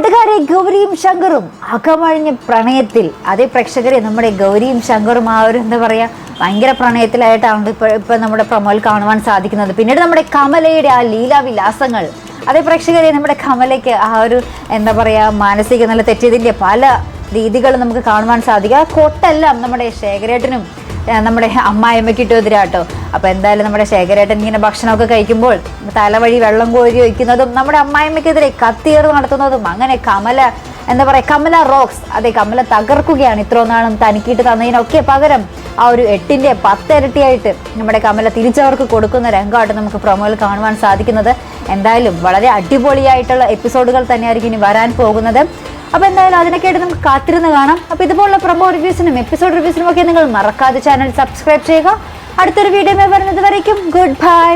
കൂട്ടുകാരെ ഗൗരിയും ശങ്കറും അകമഴിഞ്ഞ പ്രണയത്തിൽ. അതേ പ്രേക്ഷകരെ നമ്മുടെ ഗൗരിയും ശങ്കറും ആ ഒരു എന്താ പറയുക ഭയങ്കര പ്രണയത്തിലായിട്ടാണ് ഇപ്പൊ ഇപ്പൊ നമ്മുടെ പ്രമോൽ കാണുവാൻ സാധിക്കുന്നത്. പിന്നീട് നമ്മുടെ കമലയുടെ ആ ലീലാവിലാസങ്ങൾ. അതേ പ്രേക്ഷകരെ നമ്മുടെ കമലയ്ക്ക് ആ ഒരു എന്താ പറയാ മാനസിക നില തെറ്റിയതിന്റെ പല രീതികൾ നമുക്ക് കാണുവാൻ സാധിക്കും. ആ കൊട്ടെല്ലാം നമ്മുടെ ശേഖരേട്ടനും നമ്മുടെ അമ്മായിമ്മയ്ക്ക് ഇട്ടുവതിരാട്ടോ അപ്പൊ എന്തായാലും നമ്മുടെ ശേഖരേട്ടൻ ഇങ്ങനെ ഭക്ഷണമൊക്കെ കഴിക്കുമ്പോൾ തലവഴി വെള്ളം കോരി വയ്ക്കുന്നതും നമ്മുടെ അമ്മായിമ്മയ്ക്കെതിരെ കത്തിയേറ് നടത്തുന്നതും അങ്ങനെ കമല എന്താ പറയാ കമല റോക്സ് അതെ കമല തകർക്കുകയാണ് ഇത്ര നാളും തനിക്കിട്ട് തന്നതിനൊക്കെ പകരം ആ ഒരു എട്ടിന്റെ പത്തിരട്ടിയായിട്ട് നമ്മുടെ കമല തിരിച്ചവർക്ക് കൊടുക്കുന്ന രംഗമായിട്ട് നമുക്ക് പ്രൊമോയിൽ കാണുവാൻ സാധിക്കുന്നത്. എന്തായാലും വളരെ അടിപൊളിയായിട്ടുള്ള എപ്പിസോഡുകൾ തന്നെയായിരിക്കും ഇനി വരാൻ പോകുന്നത്. അപ്പൊ എന്തായാലും അതിനൊക്കെയായിട്ട് നമുക്ക് കാത്തിരുന്ന് കാണാം. അപ്പൊ ഇതുപോലുള്ള പ്രൊമോ റിവ്യൂസിനും എപ്പിസോഡ് റിവ്യൂസിനും ഒക്കെ നിങ്ങൾ മറക്കാതെ ചാനൽ സബ്സ്ക്രൈബ് ചെയ്യുക. അടുത്തൊരു വീഡിയോ വരുന്നത് വരയ്ക്കും. Good bye